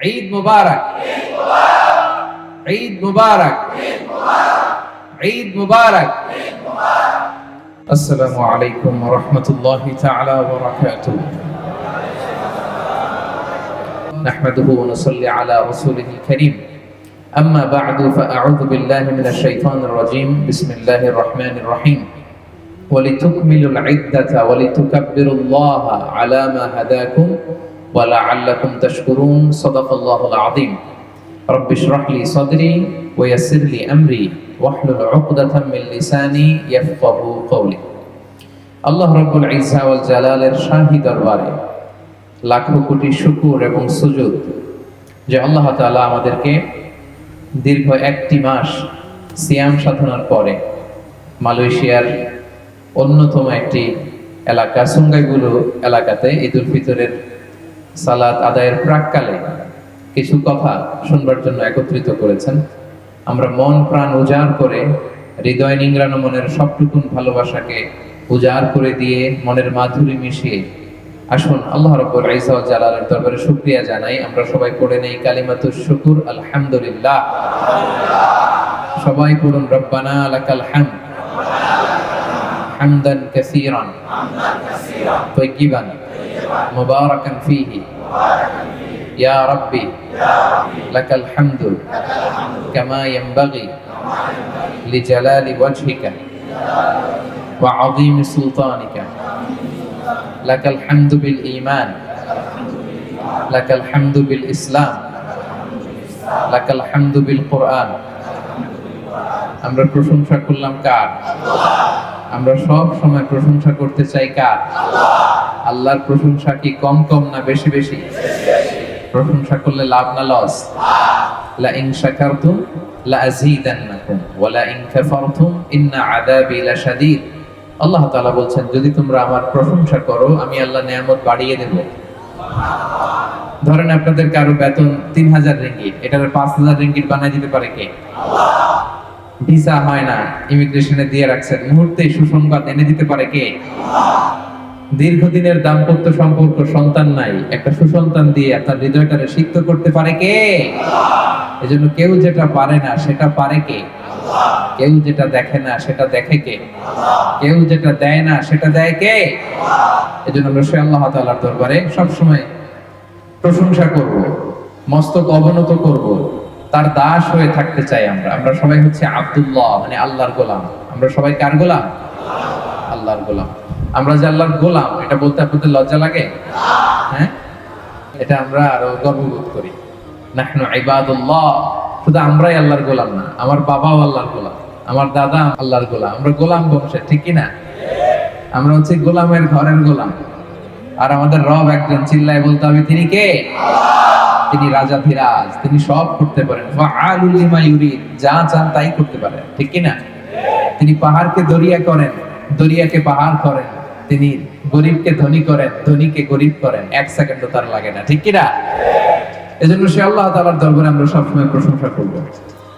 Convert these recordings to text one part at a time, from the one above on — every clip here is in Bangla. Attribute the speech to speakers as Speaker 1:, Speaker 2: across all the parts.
Speaker 1: عيد مبارك. عيد مبارك. عيد مبارك. السلام عليكم ورحمة الله تعالى وبركاته. نحمده ونصلي على رسوله الكريم. أما بعد فأعوذ بالله من الشيطان الرجيم. بسم الله الرحمن الرحيم. ولتكملوا العدة ولتكبروا الله على ما هداكم ولعلكم تشكرون صدق الله العظيم رب اشرح لي صدري ويسر لي أمري واحلل عقدة من لساني يفقه قولي আল্লাহ রব্বুল ইজ্জা ওয়াল জালালের শাহী দরবারে লাখো কোটি শুকুর এবং সুজুদ যে আল্লাহ তাআলা আমাদেরকে দীর্ঘ একটি মাস সিয়াম সাধনার পরে মালয়েশিয়ার অন্যতম একটি এলাকা সুঙ্গাইগুলো এলাকাতে ঈদুল ফিতরের সালাত আদায়ের প্রাককালে কিছু কথা শুনবার জন্য একত্রিত করেছেন। আমরা মন প্রাণ উজাড় করে হৃদয় নিংড়ানো মনের সবটুকুন ভালোবাসাকে উজাড় করে দিয়ে মনের মাধুরী মিশিয়ে আসুন আল্লাহ রব্বুল ওয়াল জালালের দরবারে শুকরিয়া জানাই। আমরা সবাই পড়ে নেই কালিমাতুশ শুকুর আলহামদুলিল্লাহ। সবাই পড়ুন রব্বানা লাকাল হামদ। হামদান কাসীরান। মুবারাকান ফিহি। ইয়া রাব্বি, লাকাল হামদু কামা ইয়ানবাগি লিজালালি ওয়াজহিকা ওয়া আযীমি সুলতানিকা। লাকাল হামদু বিল ঈমান, লাকাল হামদু বিল ইসলাম, লাকাল হামদু বিল কোরআন। আমরা প্রশংসা করলাম কার? আমরা সব সময় প্রশংসা করতে চাই কার? আল্লাহ আল্লাহর প্রশংসা কি কম কম না বেশি বেশি? প্রশংসা করলে লাভ না লস লা ইন শাকারতুম লা আযীদান্নাকুম ওয়া লা ইন কাফারতুম ইন্না আযাবি লাশাদীদ। আল্লাহ তাআলা বলছেন, যদি তোমরা আমার প্রশংসা করো, আমি আল্লাহ নিয়ামত বাড়িয়ে দেব। ধরেন আপনাদের কারও বেতন তিন হাজার রিঙ্গিট এটার পাঁচ হাজার রিঙ্গিট বানাই দিতে পারে কে? ভিসা হয় না, ইমিগ্রেশনে দিয়ে রাখছেন মুহূর্তে সুসংবাদ এনে দিতে পারে কে? দীর্ঘদিনের দাম্পত্য সম্পর্ক, সন্তান নাই, একটা সুসন্তান দিয়ে আপনার হৃদয়টারে সিক্ত করতে পারে কে? এজন্য কেউ যেটা পারে না, সেটা পারে কে? কেউ যেটা দেখে না, সেটা দেখে কে? কেউ যেটা দেয় না, সেটা দেয় কে? এজন্য আমরা আল্লাহ তাআলার দরবারে সবসময় প্রশংসা করব, মস্তক অবনত করব। তার দাস হয়ে থাকতে চাই আমরা। আমরা সবাই হচ্ছে আব্দুল্লাহ মানে আল্লাহর গোলাম। আমরা সবাই কার গোলাম? আল্লাহর গোলাম। আমরা যে আল্লাহর গোলাম, এটা বলতে আপনাদের লজ্জা লাগে? হ্যাঁ? এটা আমরা আরও গর্ববোধ করি। শুধু আমরাই আল্লাহর গোলাম না, আমার বাবাও আল্লাহর গোলাম, আমার দাদা আল্লাহর গোলাম। আমরা গোলাম বংশের, ঠিক কি না? আমরা হচ্ছে গোলামের ঘরের গোলাম। আর আমাদের রব একজন, চিল্লায় বলতে হবে, তিনি কে? তিনি রাজা ধীরাজ, তিনি সব করতে পারেন। যা চান তাই করতে পারেন, ঠিক কি না? তিনি পাহাড়কে দরিয়া করেন, দরিয়াকে পাহাড় করেন। তিনি গরিবকে ধনী করেন ধনীকে গরিব করেন। এক সেকেন্ডও তার লাগে না ঠিক কি না এজন্য সে আল্লাহ তাআলার দরবারে আমরা সবসময় প্রশংসা করব।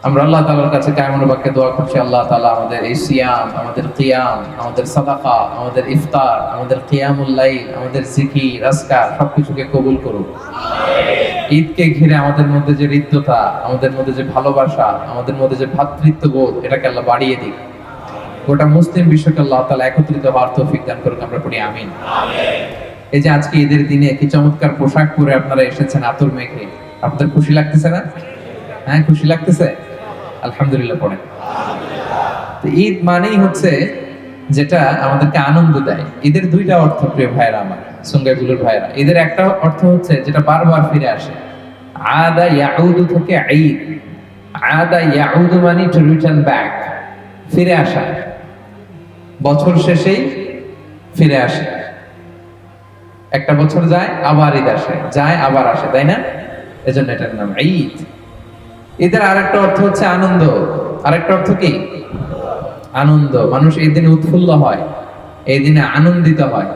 Speaker 1: আমরা আল্লাহ তাআলার কাছে কায়মন বাক্যে দোয়া করছি আল্লাহ তাআলা আমাদের এই সিয়াম আমাদের কিয়াম আমাদের সাদাকা আমাদের ইফতার আমাদের কিয়ামুল লাইল আমাদের জিকির আজকার সবকিছুকে কবুল করুক। ঈদকে ঘিরে আমাদের মধ্যে যে হৃদ্যতা আমাদের মধ্যে যে ভালোবাসা আমাদের মধ্যে যে ভ্রাতৃত্ব বোধ এটাকে আল্লাহ বাড়িয়ে দিক। গোটা মুসলিম বিশ্বকে আল্লাহ তাআলা একত্রিত হওয়ার তৌফিক দান করুক আমরা পড়ি আমিন। এই যে আজকে ঈদের দিনে কি চমৎকার পোশাক পরে আপনারা এসেছেন আতর মেঘে? আপনাদের খুশি লাগতেছে না? হ্যাঁ খুশি লাগতেছে? আলহামদুলিল্লাহ পড়েন। তো ঈদ মানেই হচ্ছে যেটা আমাদেরকে আনন্দ দেয়। ঈদের দুইটা অর্থ প্রিয় ভাইরা আমার, সঙ্গাইগুলোর ভাইরা ঈদের একটা অর্থ হচ্ছে যেটা বারবার ফিরে আসে। আদা ইয়াউদু থেকে ঈদ। আদা ইয়াউদু মানে টু রিটার্ন ব্যাক ফিরে আসা। বছর শেষেই ফিরে আসে। একটা বছর যায়, আবার ঈদ আসে। যায়, আবার আসে, তাই না? এজন্য এটার নাম ঈদ। ঈদের আরেকটা অর্থ হচ্ছে আনন্দ। আরেকটা অর্থ কি? আনন্দ। মানুষ এই দিনে উৎফুল্ল হয়। এই দিনে আনন্দিত হয়।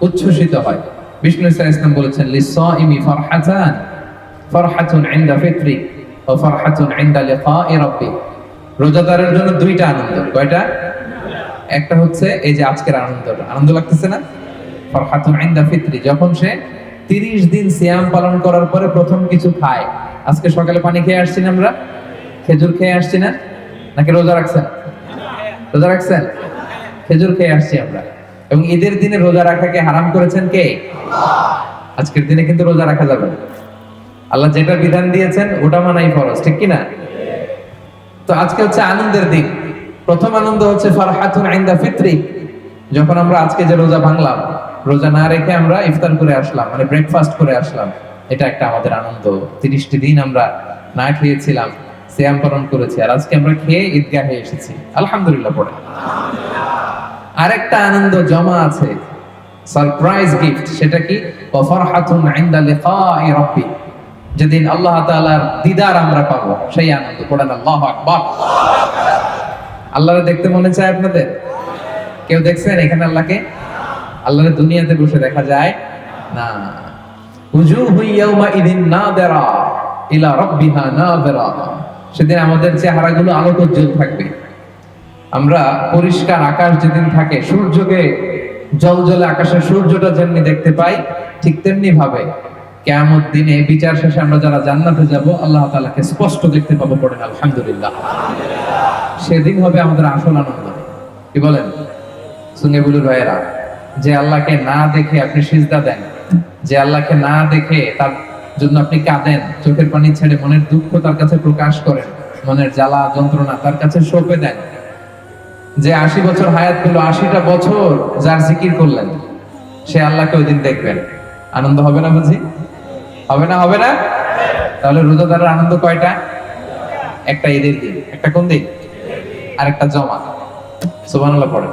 Speaker 1: উচ্ছ্বসিত হয়। বিষ্ণু ইসলাম ইসলাম বলেছেন লিসাইমি ফারহাতান। ফারহাতুন ইনদা ফিত্রি ওয়া ফারহাতুন ইনদা লিকাই রাব্বি। রোজাদারের জন্য দুইটা আনন্দ। কয়টা? একটা হচ্ছে এই যে আজকের আনন্দটা। আনন্দ লাগতেছে না? ফারহাতুন ইনদা ফিত্রি। যখন সে তিরিশ দিন সিয়াম পালন করার পরে প্রথম কিছু খায়, আজকে সকালে পানি খেয়ে আসছি আমরা? খেজুর খেয়ে আসছি না নাকি রোজা রাখছেন? রোজা রাখছেন? খেজুর খেয়ে আসছি আমরা। এবং ঈদের দিনে রোজা রাখাকে হারাম করেছেন কে? আজকের দিনে কিন্তু রোজা রাখা যাবে আল্লাহ যেটা বিধান দিয়েছেন, ওটা মানাই ফরজ, ঠিক কি না তো আজকে হচ্ছে আনন্দের দিন। প্রথম আনন্দ হচ্ছে ফারহাতুন আইন্দা ফিত্রি, যখন আমরা আজকে যে রোজা ভাঙলাম, রোজা না রেখে আমরা ইফতার করে আসলাম মানে ব্রেকফাস্ট করে আসলাম, এটা একটা আমাদের আনন্দ। তিরিশটি দিন আমরা না খেয়েছিলাম, সিয়াম পালন করেছি, আর আজকে আমরা খেয়ে ঈদগাহে এসেছি, আলহামদুলিল্লাহ পড়ে। আরেকটা আনন্দ জমা আছে সারপ্রাইজ গিফট সেটা কি? ওয়াফরহাতুন ইনদা লিকাই রাব্বি, যেদিন আল্লাহ তাআলার দিদার আমরা পাবো, সেই আনন্দ, পড়েন আল্লাহু আকবার। আল্লাহরে দেখতে মনে চায় আপনাদের? কেউ দেখছেন এখানে আল্লাহকে? আল্লাহরে দুনিয়াতে বসে দেখা যায় না। ইয়াউমা ইদিন নাদিরা ইলা রাব্বিহা নাদিরা। সেদিন আমাদের চেহারাগুলো থাকবে। আমরা পরিষ্কার আকাশ যেদিন থাকে, সূর্যকে জল জলে আকাশের সূর্যটা যেমনি দেখতে পাই, ঠিক তেমনি ভাবে কেমন দিনে, বিচার শেষে আমরা যারা জান্নাতে যাব, আল্লাহ তাআলাকে স্পষ্ট দেখতে পাবো পড়েন, আলহামদুলিল্লাহ। সেদিন হবে আমাদের আসল আনন্দ। কি বলেন? সুনে বুলু ভাইয়েরা, যে আল্লাহকে না দেখে আপনি সিজদা দেন, যে আল্লাহকে না দেখে তার জন্য আপনি কাঁদেন, চোখের পানি ছেড়ে মনের দুঃখ তার কাছে প্রকাশ করেন, মনের জ্বালা যন্ত্রণা তার কাছে সঁপে দেন। যে আশি বছর হায়াত পেল, আশিটা বছর যার জিকির করলেন, সে আল্লাহকে ওই দিন দেখবেন। আনন্দ হবে না বুঝি? হবে না হবে না? তাহলে রোজাদারের আনন্দ কয়টা? একটা ঈদের দিন। একটা কোন দিন? আর একটা জমা। সুবহানাল্লাহ পড়ে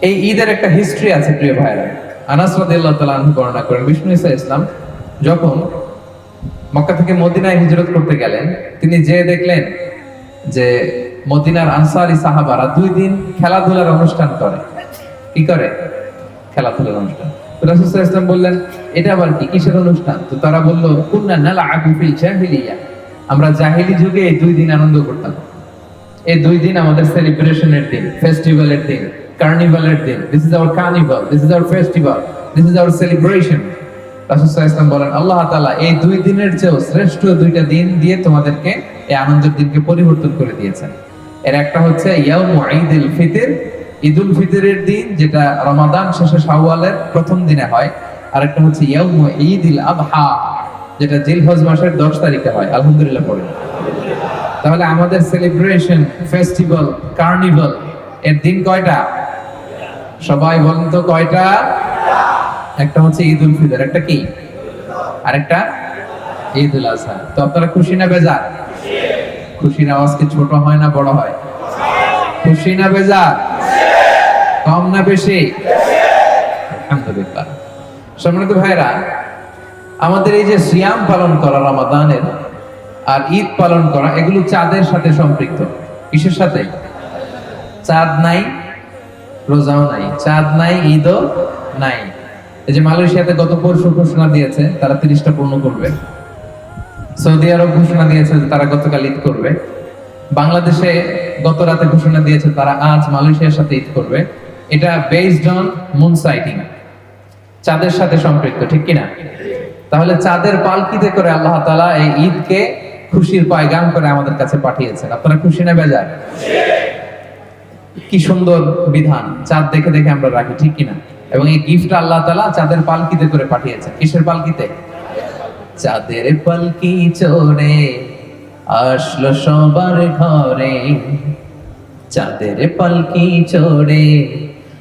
Speaker 1: এই ঈদের একটা হিস্ট্রি আছে প্রিয় ভাইরা আনাস রাদিয়াল্লাহু তাআলা বর্ণনা করেন, বিষ্ণু ইসলাম যখন মক্কা থেকে মদিনায় হিজরত করতে গেলেন, তিনি যে দেখলেন যে মদিনার আনসারি সাহাবারা দুই দিন খেলাধুলার অনুষ্ঠান করে। কি করে? খেলাধুলার অনুষ্ঠান। রাসূল বললেন, এটা আবার কি কিসের অনুষ্ঠান? তো তারা বলল, কুন্না নালআবু ফিল জাহিলিয়া। আমরা জাহিলি যুগে দুই দিন আনন্দ করতাম। এই দুই দিন আমাদের সেলিব্রেশনের দিন ফেস্টিভ্যালের দিন কার্নিভালের দিন। This is our carnival this is our festival this is our celebration ইসলাম বলেন, আল্লাহ তাআলা এই দুই দিনের চেয়েও শ্রেষ্ঠ দুইটা দিন দিয়ে তোমাদেরকে এই আনন্দের দিনকে পরিবর্তন করে দিয়েছেন। এর একটা হচ্ছে ইয়াউমু ঈদুল ফিতর। ঈদুল ফিতরের দিন যেটা রমাদান শেষে শাওয়ালের প্রথম দিনে হয় আর একটা হচ্ছে ইয়াউমু ঈদুল আদহা যেটা জিলহজ মাসের 10 তারিখে হয়। আলহামদুলিল্লাহ পড়ে তাহলে আমাদের সেলিব্রেশন ফেস্টিভ্যাল কার্নিভাল এর দিন কয়টা? সবাই বলেন তো কয়টা? একটা হচ্ছে ঈদ উল ফিতর, একটা কি? আরেকটা? ঈদ উল আজহা তো আপনারা খুশি না বেজার? খুশির আওয়াজ কি ছোট হয় না বড় হয়? খুশি না বেজার? কম না বেশি? আলহামদুলিল্লাহ। সম্মানিত ভাইরা আমাদের এই যে সিয়াম পালন করা রমাদানের আর ঈদ পালন করা, এগুলো চাঁদের সাথে সম্পৃক্ত। কিসের সাথে? চাঁদ নাই, রোজাও নাই। চাঁদ নাই, ঈদও নাই। এই যে মালয়েশিয়াতে গত পরশু ঘোষণা দিয়েছে, তারা তিরিশটা পূর্ণ করবে। সৌদি আরব ঘোষণা দিয়েছে তারা গতকাল ঈদ করবে। বাংলাদেশে গত রাতে ঘোষণা দিয়েছে তারা আজ মালয়েশিয়ার সাথে ঈদ করবে। এটা বেসড অন মুন সাইটিং চাঁদের সাথে সম্পৃক্ত, ঠিক কিনা? তাহলে চাঁদের পালকিতে করে আল্লাহ তাআলা এই ঈদকে খুশির পায়গাম করে আমাদের কাছে পাঠিয়েছেন। আপনারা খুশি না বেজার? কি সুন্দর বিধান। চাঁদ দেখে দেখে আমরা রাখি, ঠিক কিনা? এবং এই গিফট আল্লাহ তাআলা চাঁদের পালকিতে করে পাঠিয়েছেন। কিসের পালকিতে? চাঁদের পালকি চড়ে আসলো সবার ঘরে। চাঁদের পালকি চড়ে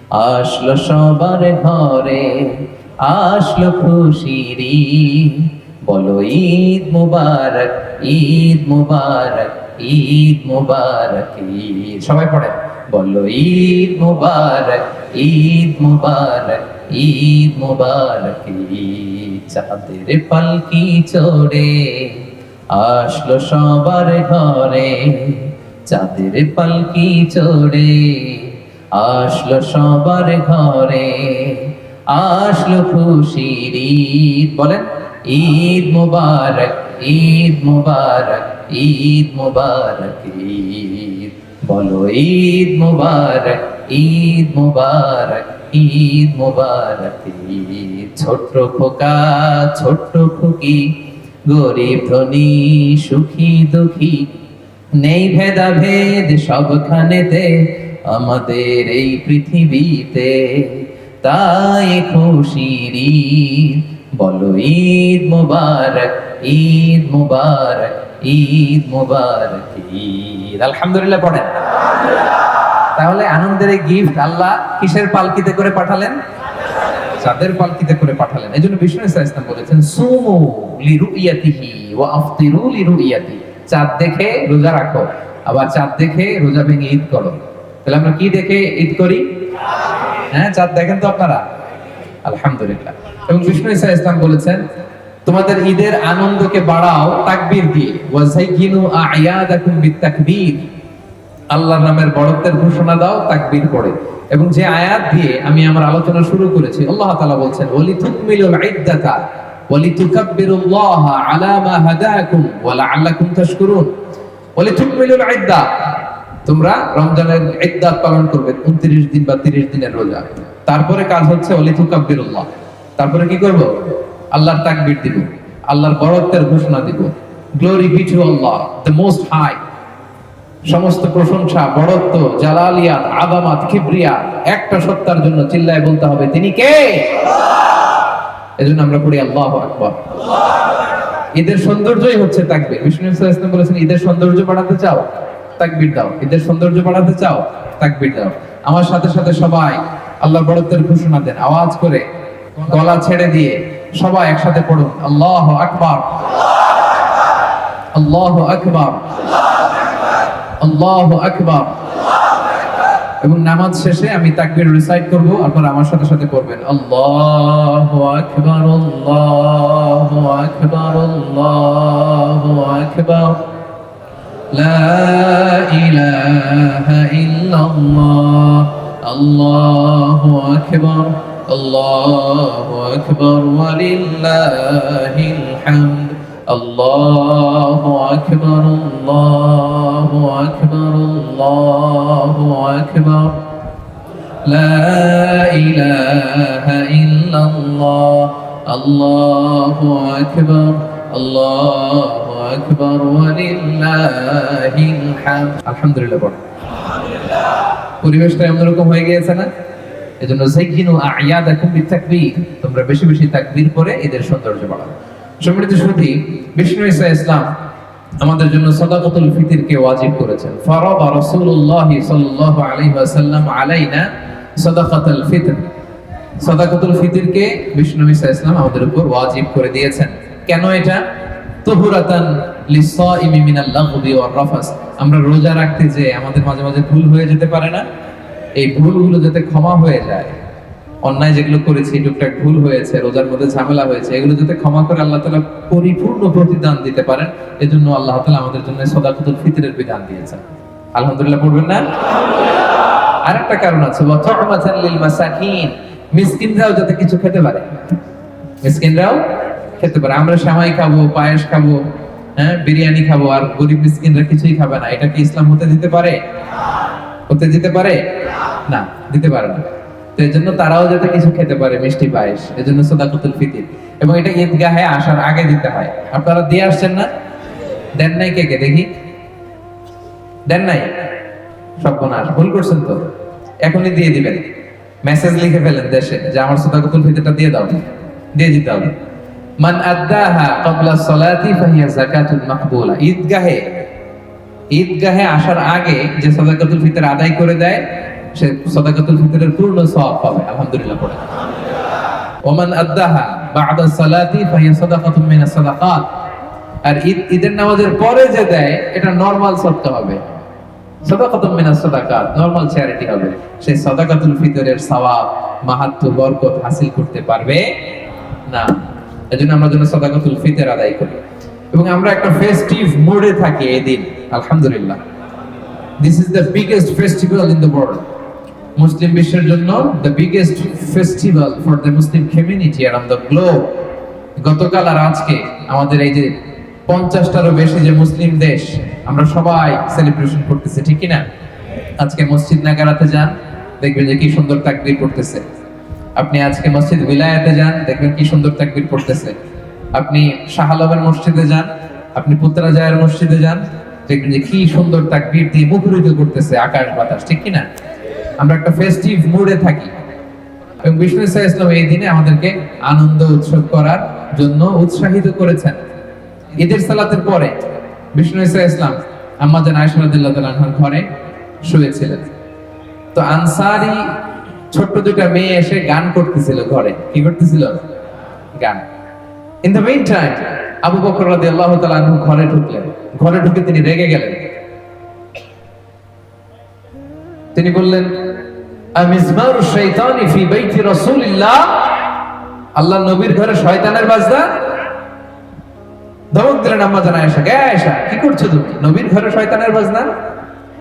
Speaker 1: আসলো সবার ঘরে। আসলো খুশির। বলো ঈদ মুবারক ঈদ মুবারক ঈদ মুবারক ঈদ সবাই পড়ে। বলো ঈদ মুবারক ঈদ মুবারক ঈদ মুবারক ঈদ চাঁদের পালকি চড়ে? আসলো সবার ঘরে চাঁদের পালকি চড়ে? আসলো সবার ঘরে আসলো খুশির ঈদ বলেন। ঈদ মুবারক ঈদ মুবারক ঈদ মুবারক, ঈদ। বলো ঈদ মুবারক ঈদ মুবারক, ঈদ মোবারক, ঈদ। ছোট্ট খোকা, ছোট্ট খুকি, গরিব, ধনী, সুখী, দুঃখী, নেই ভেদাভেদ সবখানেতে, আমাদের এই পৃথিবীতে, তাই খুশির বলো, ঈদ মুবারক ঈদ মুবারক ঈদ মুবারক। ঈদ, আলহামদুলিল্লাহ পড়েন। তাহলে আনন্দের গিফট আল্লাহ কিসের পালকিতে করে পাঠালেন? চাঁদের পালকিতে করে পাঠালেন। এই জন্য বিষ্ণু ইসা ইসলাম বলেছেন, সুমু লিরুইয়াতিহি ওয়া আফতিরু লিরুইয়াতি। চাঁদ দেখে রোজা রাখো, আবার চাঁদ দেখে রোজা ভেঙে ঈদ করো। তাহলে আমরা কি দেখে ঈদ করি? হ্যাঁ চাঁদ দেখেন তো আপনারা? আলহামদুলিল্লাহ। এবং বিষ্ণু ইসা ইসলাম বলেছেন, তোমাদের ঈদের আনন্দকে বাড়াও তাকবীর দিয়ে। আয়াদাকুম বিতাকবীর আল্লাহর নামের বড়ত্বের ঘোষণা দাও, তাকবীর পড়ে। এবং যে আয়াত দিয়ে আমি আমার আলোচনা শুরু করেছি, আল্লাহ তাআলা ওয়ালি তুকমিলুল ইদ্দাতা ওয়ালি তুকাব্বিরুল্লাহ আলা মা হাদাকুম ওয়া লাআল্লাকুম তাশকুরুন। ওয়ালি তুকমিলুল ইদ্দা, তোমরা রমজানের ইদ্দাত পালন করবে 29 দিন বা 30 দিনের রোজা। তারপরে কাজ হচ্ছে ওয়ালি তুকাব্বিরুল্লাহ তারপরে কি করব? আল্লাহর তাকবীর দিব আল্লাহর বড়ত্বের ঘোষণা দিব। Glory be to Allah the most high সমস্ত প্রশংসা বড়ত্ব জালালিয়াত আদামাত কিবরিয়া একটা সত্তার জন্য চিল্লায় বলতে হবে তিনি কে? এজন্য আমরা পড়ি আল্লাহু আকবার। ঈদের সৌন্দর্যই হচ্ছে তাকবীর। বিষ্ণু ইসলাম বলেছেন ঈদের সৌন্দর্য বাড়াতে চাও তাকবীর দাও। ঈদের সৌন্দর্য বাড়াতে চাও তাকবীর দাও। আমার সাথে সাথে সবাই আল্লাহর বড়ত্বের ঘোষণা দেন আওয়াজ করে গলা ছেড়ে দিয়ে সবাই একসাথে পড়ুন। আল্লাহু আকবার। আল্লাহু আকবার। আল্লাহু আকবার। এবং নামাজ শেষে আমি তাকবীর রিসাইট করব, আপনারা আমার সাথে সাথে করবেন আল্লাহু আকবার আল্লাহু আকবার আল্লাহু আকবার। লা ইলাহা ইল্লাল্লাহ। আল্লাহু আকবার। আল্লাহু আকবার ওয়ালিল্লাহিল হামদ الله أكبر الله أكبر الله أكبر لا إله إلا الله الله أكبر الله أكبر ولله الحمد الحمد لله বড় পরিবেশটা এমনরকম হয়ে গিয়েছে না এজন্য জাইয়িনু আয়াদাকুম বিতাকবীর তোমরা বেশি বেশি তাকবীর করে এদের সৌন্দর্য বাড়াও। সম্মানিত বিষ্ণু ইসা ইসলাম আমাদের জন্য সাদাকাতুল ওয়াজিব করেছেন। রাসূলুল্লাহ সাল্লাল্লাহু আলাইহি ওয়াসাল্লাম আলাইনা সাদাকাতুল ফিতর। সাদাকাতুল বিষ্ণু ইসা ইসলাম আমাদের উপর ওয়াজিব করে দিয়েছেন। কেন এটা? তুহুরাতান লিসাইমি মিনাল লাগবি রাফাস আমরা রোজা রাখতে যে আমাদের মাঝে মাঝে ভুল হয়ে যেতে পারে না। এই ভুলগুলো যাতে ক্ষমা হয়ে যায়। অন্যায় যেগুলো করেছি, টুকটাক ভুল হয়েছে, রোজার মধ্যে ঝামেলা হয়েছে, এগুলো যাতে ক্ষমা করে আল্লাহ তালা পরিপূর্ণ প্রতিদান দিতে পারেন, এজন্য আল্লাহ তালা আমাদের জন্য সদাকুতুল ফিতরের বিধান দিয়েছেন। আলহামদুলিল্লাহ, পড়বেন না? আরেকটা কারণ আছে মিসকিনরাও যাতে কিছু খেতে পারে। মিসকিনরাও খেতে পারে। আমরা সেমাই খাব, পায়েস খাব হ্যাঁ বিরিয়ানি খাব, আর গরিব মিসকিনরা কিছুই খাবে না। এটা কি ইসলাম হতে দিতে পারে? হতে দিতে পারে? না, দিতে পারে না। তো এই জন্য তারাও যাতে কিছু খেতে পারে, মিষ্টি পায়েস এই জন্য সদাকুতুল ফিতির। এবং এটা ঈদগাহে আসার আগে দিতে হয়। আপনারা দিয়ে আসছেন না? দেন নাই কে কে? দেখি। দেন নাই? সর্বনাশ ভুল করছেন তো। এখনই দিয়ে দিবেন। মেসেজ লিখে ফেলেন দেশে যে আমার সদাকুতুল ফিতিরটা দিয়ে দাও। দিয়ে দিতে হবে। মান আদ্দাহা ক্বাবলা সলাতি ফাহিয়া যাকাতুল মাকবুলা। ঈদগাহে ঈদগাহে আসার আগে যে সদাকাতুল ফিতর আদায় করে দেয়, সে সদাকাতুল ফিতরের পূর্ণ সওয়াব পাবে, আলহামদুলিল্লাহ পড়ে। ওমান আদ্দাহা বা'দা সালাতি ফাহিয়া সাদাকাতুম মিনাস সাদাকাত। আর ঈদ, ঈদের নামাজের পরে যে দেয়, এটা নরমাল সদকা হবে। সাদাকাতুম মিনাস সাদাকাত, নরমাল চ্যারিটি হবে। সেই সাদাকাতুল ফিতরের সওয়াব মাহাত্ম্য বরকত হাসিল করতে পারবে না। এজন্য আমরা যেন সাদাকাতুল ফিতর আদায় করি। এবং আমরা একটা ফেস্টিভ মোডে থাকি এই দিন, আলহামদুলিল্লাহ। This is the biggest festival in the world মুসলিম বিশ্বের জন্য the biggest festival for the Muslim community around the globe গতকাল আর আজকে আমাদের এই যে পঞ্চাশটারও বেশি যে মুসলিম দেশ, আমরা সবাই সেলিব্রেশন করতেছি, ঠিক কিনা? আজকে মসজিদ নাগারাতে যান, দেখবেন যে কি সুন্দর তাকবীর করতেছে। আপনি আজকে মসজিদ বিলায়াতে যান, দেখবেন কি সুন্দর তাকবির পড়তেছে আপনি শাহ আলমের মসজিদে যান, আপনি পুত্রাজায়ের মসজিদে যান, দেখবেন যে কি সুন্দর তাকবির দিয়ে মুখরিত করতেছে আকাশ বাতাস, ঠিক কি না আমরা একটা ফেস্টিভ মুডে থাকি। এবং বিষ্ণু ইসা ইসলাম এই দিনে আমাদেরকে আনন্দ উৎসব করার জন্য উৎসাহিত করেছেন। ঈদের সালাতের পরে বিষ্ণু ইসা ইসলাম আম্মাজান আয়েশা রাদিয়াল্লাহু ঘরে শুয়েছিলেন। তো আনসারি ছোট্ট দুটা মেয়ে এসে গান করতেছিল ঘরে। কি করতেছিল? গান। ইন দ্য মেইন টাইম আবু বকর রাদিয়াল্লাহু তাআলা আনহু ঘরে ঢুকলেন। ঘরে ঢুকে তিনি রেগে গেলেন। তিনি বললেন, আমিজমার শাইতানি ফি বাইতি রাসূলিল্লাহ? আল্লাহ নবীর ঘরে শয়তানের বাজনা? ধমক দিলেন আম্মা জানা আয়েশা গে আয়েশা? কি করছ তুমি? নবীর ঘরে শয়তানের বাজনা?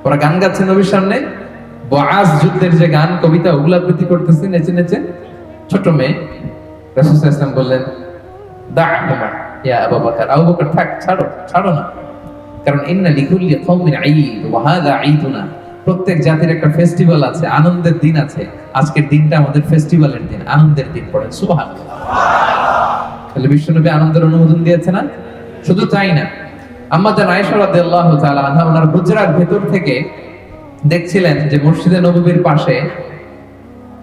Speaker 1: ওরা গান গাচ্ছে নবীর সামনে। বআজ যুদ্ধের যে গান, কবিতা ওগুলা আবৃত্তি করতেছে নেচে নেচে। ছোট মেয়ে, রাসূল সাল্লাল্লাহু আলাইহি বললেন ইয়া আবু বকর আবু বকর, থাক, ছাড়ো ছাড়ো না। কারণ ইন্না লিকুল্লি কওমিন ঈদ, ওয়া ঈদুনা। প্রত্যেক জাতির একটা ফেস্টিভ্যাল আছে, আনন্দের দিন আছে। আজকের দিনটা আমাদের ফেস্টিভ্যালের দিন, আনন্দের দিন পড়েন, সুবহানাল্লাহ। তাহলে বিশ্বনবী আনন্দের অনুমোদন দিয়েছে না? শুধু তাই না। আম্মাজান আয়েশা রাদিয়াল্লাহু তাআলা আনহা, ওনার ভেতর থেকে দেখছিলেন যে মসজিদে নববীর পাশে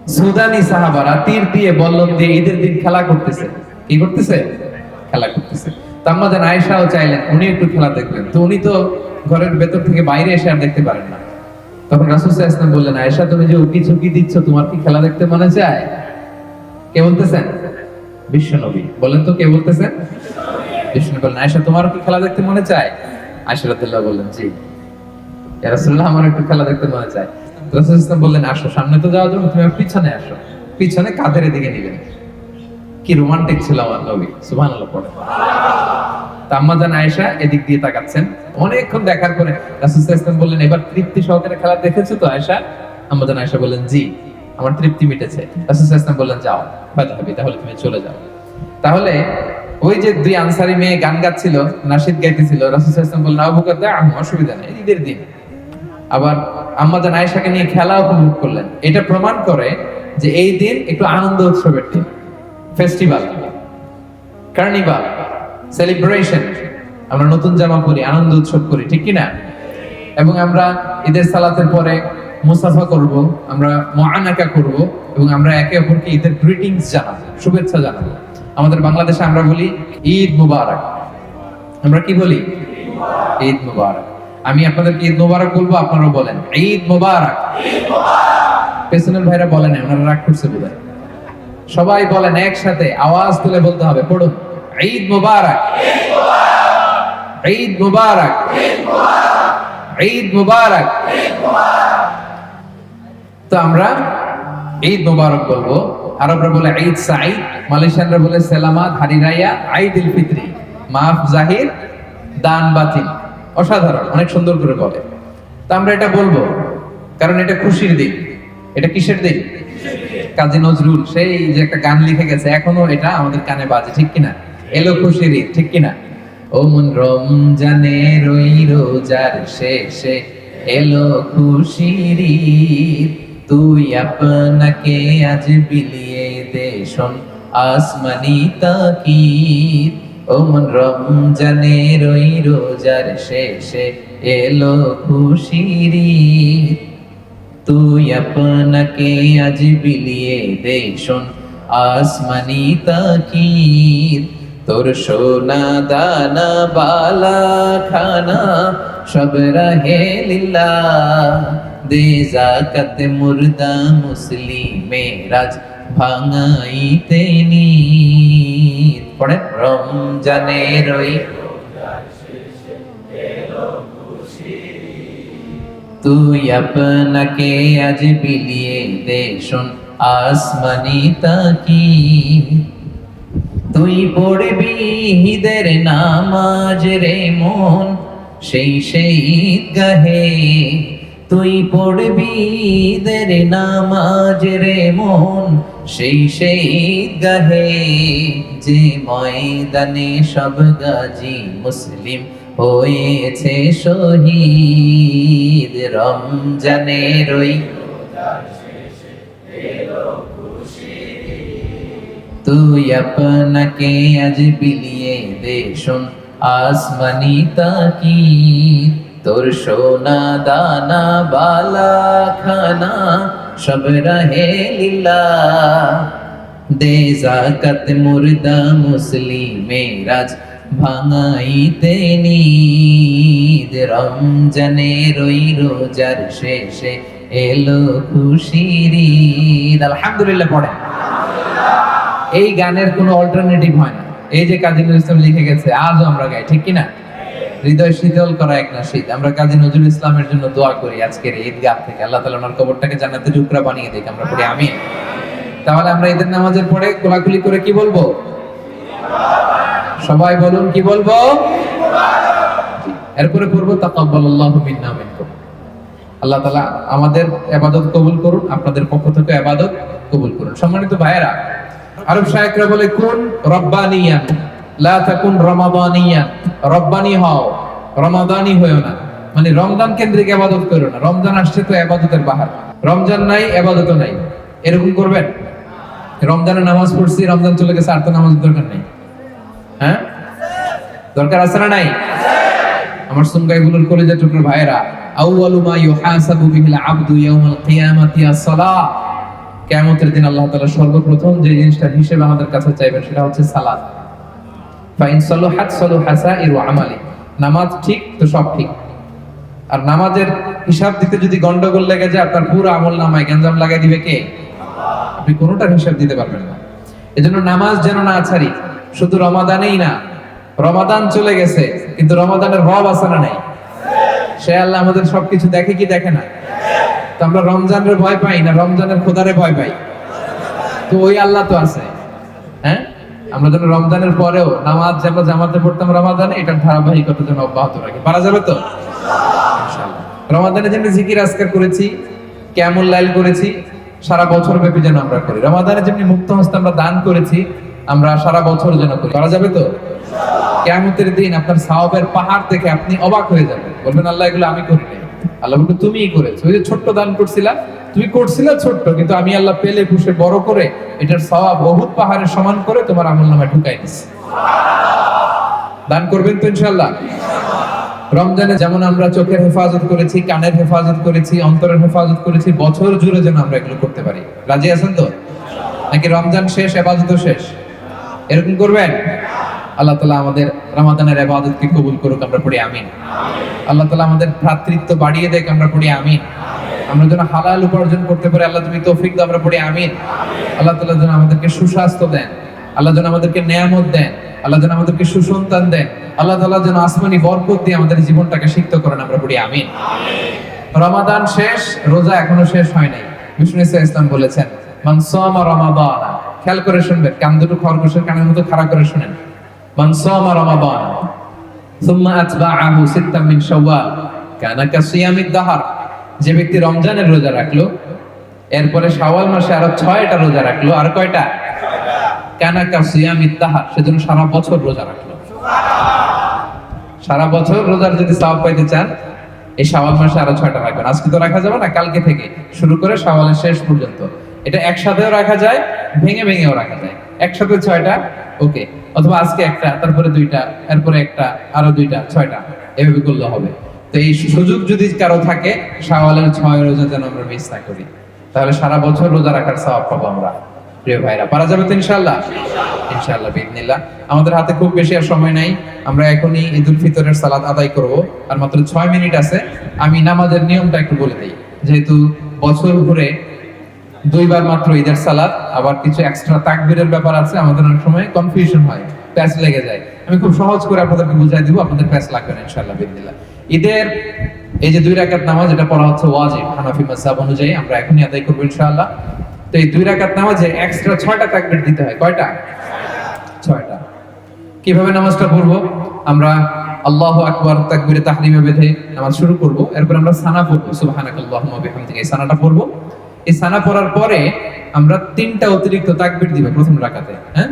Speaker 1: সুদানি সাহাবারা তীর দিয়ে বল্লম দিয়ে ঈদের দিন খেলা করতেছে। কি করতেছে? খেলা করতেছে। তো আম্মাজান আয়েশাও চাইলেন, উনি একটু খেলা দেখবেন তো উনি তো ঘরের ভেতর থেকে বাইরে এসে আর দেখতে পারেন না। তখন রাসূল ওয়াসাল্লাম বললেন, আয়েশা, তুমি যে উকি ঝুঁকি দিচ্ছ, তোমার কি খেলা দেখতে মনে চায়? কে বলতেছেন? বিশ্বনবী। বলেন তো কে বলতেছেন? বিষ্ণু বললেন, আয়েশা তোমার কি খেলা দেখতে মনে চায়? আয়েশা রাদিয়াল্লাহু বললেন, জি। রাসূলুল্লাহ আমার একটু খেলা দেখতে মনে চায়। রাসূল ইসলাম বললেন, আসো, সামনে তো যাওয়ার জন্য, তুমি পিছনে আসো। পিছনে কাঁধের দিকে নিবেন কি রোমান্টিক ছিল আমার নবী সুবহানাল্লাহ, পড়ে। তা আয়েশা এদিক দিয়ে তাকাচ্ছেন। অনেকক্ষণ দেখার পরে বললেন, এবার তৃপ্তি সহকারে খেলা দেখেছ তো আয়েশা? আম্মা জান আয়েশা বললেন, জি, আমার তৃপ্তি মিটেছে। বললেন, যাও তাহলে তুমি চলে যাও। তাহলে ওই যে দুই আনসারি মেয়ে গান গাচ্ছিল নাশিদ গাইতেছিল, রাসূল ইসলাম বললেন অসুবিধা নেই ঈদের দিন। আবার আম্মাজান আয়েশাকে নিয়ে খেলা উপভোগ করলেন। এটা প্রমাণ করে যে এই দিন একটু আনন্দ উৎসবের দিন। ফেস্টিভ্যাল কার্নিভাল সেলিব্রেশন আমরা নতুন জামা পরি আনন্দ উৎসব করি ঠিক কি না এবং আমরা ঈদের সালাতের পরে মুসাফা করব আমরা মুআনাকা করব এবং আমরা একে অপরকে ঈদের গ্রিটিংস জানাব শুভেচ্ছা জানাব। আমাদের বাংলাদেশে আমরা বলি ঈদ মুবারক। আমরা কি বলি? ঈদ মুবারক। আমি আপনাদেরকে ঈদ মুবারক বলব আপনারাও বলেন ঈদ মুবারক। পেছনের ভাইরা বলেন না, ওনারা রাগ করছে বোধহয়। সবাই বলেন একসাথে আওয়াজ তুলে বলতে হবে, পড়ুন। ঈদ মুবারক। ঈদ মুবারক। ঈদ মুবারক। তো আমরা ঈদ মুবারক বলব। আরবরা বলে ঈদ সাঈদ, মালয়েশিয়ানরা বলে সেলামাত, হারিরাইয়া ঈদ উল ফিত্রি। মাফ জাহির, দান বাতিল। অসাধারণ, অনেক সুন্দর করে বলে। তো আমরা এটা বলব, কারণ এটা খুশির দিন। এটা কিসের দিন? কাজী নজরুল, সেই যে একটা গান লিখে গেছে, এখনও এটা আমাদের কানে বাজে, ঠিক কিনা? এলো খুশির, ঠিক কিনা? ও মন রমজানে রই রোজার শেষে এলো খুশির, তুই আপনাকে আজ বিলিয়ে দে শোন আসমানি তাকিদ। ও মন রমজানে রই রোজার শেষে এলো খুশির তুই আপনাকে আজ বিলিয়ে দে শোন, আসমানি তাকিদ তোর সোনা দানা, বালা, খানা, সব রাহে লিল্লা দে জাকাত মুর্দা মুসলিমে রাজ ভাঙাইতে নি পড়েন রমজানে রই তুই আপনাকে আজ বিলিয়ে দে শোন, আসমানি তাকি। তুই পড়বি হিদের নামাজ রে মন, সেই সেই গাহে তুই পড়বি ঈদের নামাজ রে মন, সেই সেই গাহে যে ময়দানে সব গাজী মুসলিম হয়েছে শহীদ রমজানের ওই তুই আপনাকে আজ বিলিয়ে দে শোন, আসমানি তাকি তোর সোনা দানা বালা খানা সব রহে লীলা। দে জাকাত মুর্দা মুসলিমেরাজ ভাঙাইতে নিদ, রমজানে রই রোজার শেষে এলো খুশির ঈদ। আলহামদুলিল্লাহ পড়ে। এই গানের কোনো অল্টারনেটিভ হয় না। এই যে কাজী নজরুল ইসলাম লিখে গেছে, আজও আমরা গাই, ঠিক কিনা? হৃদয় শীতল করা এক না শীত আমরা কাজী নজরুল ইসলামের জন্য দোয়া করি আজকের ঈদগাহ থেকে। আল্লাহ তালা ওনার কবরটাকে জানাতে টুকরা বানিয়ে দেখ আমরা পড়ি আমি তাহলে আমরা ঈদের নামাজের পরে কোলাকুলি করে কি বলব? সবাই বলুন, কি বলব? এরপরে মিনকুম। আল্লাহ তাআলা আমাদের ইবাদত কবুল করুন, আপনাদের পক্ষ থেকে ইবাদত কবুল করুন। সম্মানিত ভাইয়েরা, আরব শায়েকরা বলে, কোন রব্বানিয়ান, লা তাকুন রব্বানি হও, রমাদানি হয়েও না। মানে রমজান কেন্দ্রিক ইবাদত করো না। রমজান আসছে তো ইবাদতের বাহার। রমজান নাই ইবাদতও নাই। এরকম করবেন? রমজানে নামাজ পড়ছি, রমজান চলে গেছে, আর তো নামাজের দরকার নেই। হ্যাঁ? দরকার আছে না নাই? আমার সুনগাই গুলোর কলেজে ভাইরা আউয়ালু মা ইউহাসাবু বিহিল আবদু ইয়াউমাল কিয়ামাতি কিয়ামতের দিন আল্লাহ তাআলা সর্বপ্রথম যে জিনিসটার হিসেব আমাদের কাছে চাইবেন সেটা হচ্ছে সালাত ফাইন সালুহাত সালুহা সাইরু আমালি। নামাজ ঠিক তো সব ঠিক। আর নামাজের হিসাব দিতে যদি গন্ডগোল লেগে যায়, আপনার পুরো আমল নামায় গঞ্জাম লাগাই দিবে কে? আপনি কোনোটার হিসাব দিতে পারবেন না। এজন্য নামাজ যেন না ছাড়ি, শুধু রমাদানেই না, রমাদান চলে গেছে, কিন্তু রমাদানের রব আছে না নাই। সে আল্লাহ আমাদের সবকিছু দেখে কি দেখে না? তো আমরা রমজানের ভয় পাই না রমজানের খোদারে ভয় পাই? তো ওই আল্লাহ তো আছে। হ্যাঁ? আমরা যেন রমজানের পরেও নামাজ যে আমরা জামাতে পড়তাম রমাদানে, এটার ধারাবাহিকতা যেন অব্যাহত রাখি। পারা যাবে তো? ইনশাআল্লাহ। রমাদানে যেমনি জিকির আজকার করেছি কেমন লাইল করেছি সারা বছর ব্যাপী যেন আমরা করি। রমাদানে যেমনি মুক্ত হস্তে আমরা দান করেছি, আমরা সারা বছর যেন করি। করা যাবে তো? কেমতের দিন আপনার সাওয়াবের পাহাড় দেখে আপনি অবাক হয়ে যাবেন। বলবেন, আল্লাহ, এগুলো আমি করি আল্লাহ বলবে, তুমিই করেছ। ওই যে ছোট্ট দান করছিলা তুমি করছিলা ছোট্ট, কিন্তু আমি আল্লাহ পেলে পুষে বড় করে এটার সওয়াব বহুত পাহাড়ের সমান করে তোমার আমল নামায় ঢুকাই দিছি। দান করবেন তো ইনশাল্লাহ রমজানে যেমন আমরা চোখের হেফাজত করেছি, কানের হেফাজত করেছি, অন্তরের হেফাজত করেছি, বছর জুড়ে যেন আমরা এগুলো করতে পারি। রাজি আছেন তো? নাকি রমজান শেষ এবাদত শেষ? এরকম করবেন? আল্লাহ তালা আমাদের রমাদানের এবাদতকে কবুল করুক, আমরা পড়ি আমিন। আল্লাহ তালা আমাদের ভ্রাতৃত্ব বাড়িয়ে দেখ আমরা পড়ি আমিন। আমরা যেন হালাল উপার্জন করতে পারি, আল্লাহ তুমি তৌফিক আমরা পড়ি আমিন। আল্লাহ তালা যেন আমাদেরকে সুস্বাস্থ্য দেন। আল্লাহ যেন আমাদেরকে নেয়ামত দেন আল্লাহ যেন আমাদেরকে সুসন্তান দেন আল্লাহ তালা যেন আসমানি বরকত দিয়ে আমাদের জীবনটাকে সিক্ত করেন আমরা পড়ি আমিন। রমাদান শেষ রোজা এখনও শেষ হয় নাই। বিষ্ণু ইসা ইসলাম বলেছেন রমাদান খেয়াল করে শুনবেন কান দুটো খরগোশের কানের মতো খাড়া করে শুনেন। মান সামা রমাদান সুম্মা আতবাআহু সিত্তাম মিন শাওয়াল কানা কাসিয়ামিদ দাহার। যে ব্যক্তি রমজানের রোজা রাখল এরপরে শাওয়াল মাসে আরও ছয়টা রোজা রাখল আর কয়টা? সেজন্য সারা বছর রোজা রাখল। সারা বছর রোজার যদি সওয়াব পাইতে চান, এই শাওয়াল মাসে আরও ছয়টা রাখবেন। আজকে তো রাখা যাবে না, কালকে থেকে শুরু করে শাওয়ালের শেষ পর্যন্ত। এটা একসাথেও রাখা যায়, ভেঙে ভেঙেও রাখা যায়। একসাথে ছয়টা, ওকে। অথবা আজকে একটা, তারপরে দুইটা, এরপরে একটা, আরও দুইটা, ছয়টা, এভাবে করলে হবে। তো এই সুযোগ যদি কারও থাকে শাওয়ালের ছয় রোজা যেন আমরা মিস না করি। তাহলে সারা বছর রোজা রাখার সওয়াব পাবো আমরা। প্রিয় ভাইরা, পারা যাবে তো ইনশাল্লাহ ইনশাল্লাহ বিদিনিল্লাহ আমাদের হাতে খুব বেশি আর সময় নাই। আমরা এখনই ঈদ উল ফিতরের সালাত আদায় করব। আর মাত্র ছয় মিনিট আছে। আমি নামাজের নিয়মটা একটু বলে দিই। যেহেতু বছর ঘুরে দুইবার মাত্র ঈদের সালাত, আবার কিছু এক্সট্রা তাকবীরের ব্যাপার আছে, আমাদের অনেক সময় কনফিউশন হয়, প্যাচ লেগে যায়। আমি খুব সহজ করে আপনাদেরকে বুঝাই দিব, আপনাদের প্যাচ লাগবে না, ইনশাআল্লাহ বিদিনিল্লাহ ঈদের এই যে দুই রাকাত নামাজ, এটা পড়া হচ্ছে ওয়াজিব, হানাফি মাযহাব অনুযায়ী। আমরা এখনই আদায় করব, ইনশাআল্লাহ। তো এই দুই রাকাত নামাজে এক্সট্রা ছয়টা তাকবীর দিতে হয়। কয়টা? ছয়টা। কীভাবে নামাজটা পড়ব? আমরা আল্লাহু আকবার তাকবীরে তাহরিমে বেঁধে নামাজ শুরু করব। এরপর আমরা সানা পড়ব। সুবহানাকাল্লাহুম্মা ওয়া বিহামদিকা এই সানাটা পড়ব। এই সানা পড়ার পরে আমরা তিনটা অতিরিক্ত তাকবীর দিব প্রথম রাকাতে। হ্যাঁ?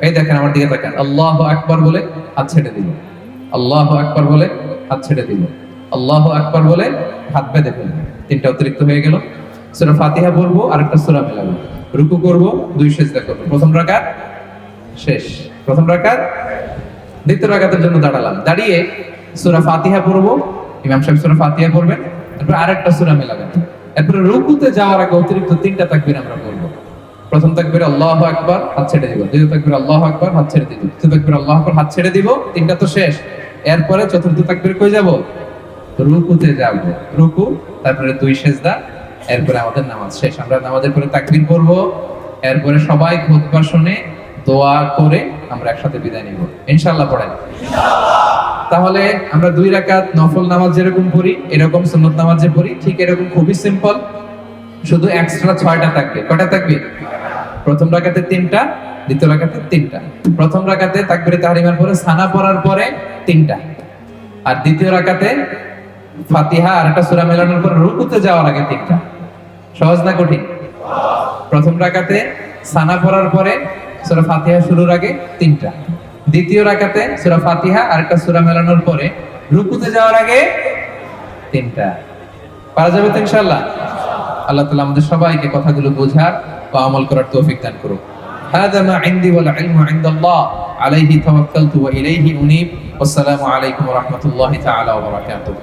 Speaker 1: এই দেখেন আমার দিকে তাকান। আল্লাহু আকবার বলে হাত ছেড়ে দিব আল্লাহু আকবার বলে হাত ছেড়ে দিব আল্লাহু আকবার বলে হাত বেঁধে ফেলব তিনটা অতিরিক্ত হয়ে গেল। সূরা ফাতিহা পড়ব আর একটা সূরা মেলাবো। রুকু করব, দুই সেজদা করব। প্রথম রাকাত, শেষ। প্রথম রাকাত, দ্বিতীয় রাকাতের জন্য দাঁড়ালাম। দাঁড়িয়ে সূরা ফাতিহা পড়ব, ইমাম সাহেব সূরা ফাতিহা পড়বেন, তারপর আরেকটা সূরা মেলাবেন। এরপরে রুকুতে যাওয়ার আগে অতিরিক্ত তিনটা তাকবীর আমরা পড়ব। প্রথম তাকবীর, আল্লাহু আকবার, হাত ছেড়ে দিব। দ্বিতীয় তাকবীর, আল্লাহু আকবার, হাত ছেড়ে দিব। তৃতীয় তাকবীর, আল্লাহু আকবার, হাত ছেড়ে দিব। তিনটা তো শেষ। এরপরে চতুর্থ তাকবীর কই যাব? রুকুতে যাব। রুকু, তারপরে দুই সেজদা এরপরে আমাদের নামাজ শেষ। আমরা নামাজের পরে তাকবীর পড়ব এরপরে সবাই খুতবা শুনে দোয়া করে আমরা একসাথে বিদায় নিব। ইনশাআল্লাহ পড়েন। তাহলে আমরা দুই রাকাত নফল নামাজ যেরকম পড়ি, এরকম সুন্নত নামাজ যে পড়ি, ঠিক এরকম খুবই সিম্পল। শুধু এক্সট্রা ছয়টা থাকবে কয়টা থাকবে প্রথম রাকাতে তিনটা, দ্বিতীয় রাকাতে তিনটা। প্রথম রাকাতে তাকবিরে তাহরিমার পরে সানা পড়ার পরে তিনটা। আর দ্বিতীয় রাকাতে ফাতিহা আর একটা সূরা মেলানোর পর রুকুতে যাওয়ার আগে তিনটা। সহজ না কঠিন প্রথম রাকাতে সানা পড়ার পরে সূরা ফাতিহা শুরুর আগে তিনটা দ্বিতীয় রাকাতে সূরা ফাতিহা আর একটা সূরা মেলানোর পরে রুকুতে যাওয়ার আগে তিনটা পারা যাবে তো ইনশাআল্লাহ আল্লাহ তাআলা আমাদের সবাইকে কথাগুলো বোঝার বা আমল করার তৌফিক দান করুন هذا ما عندي والعلم عند الله عليه توكلت وإليه أنيب والسلام عليكم ورحمة الله تعالى وبركاته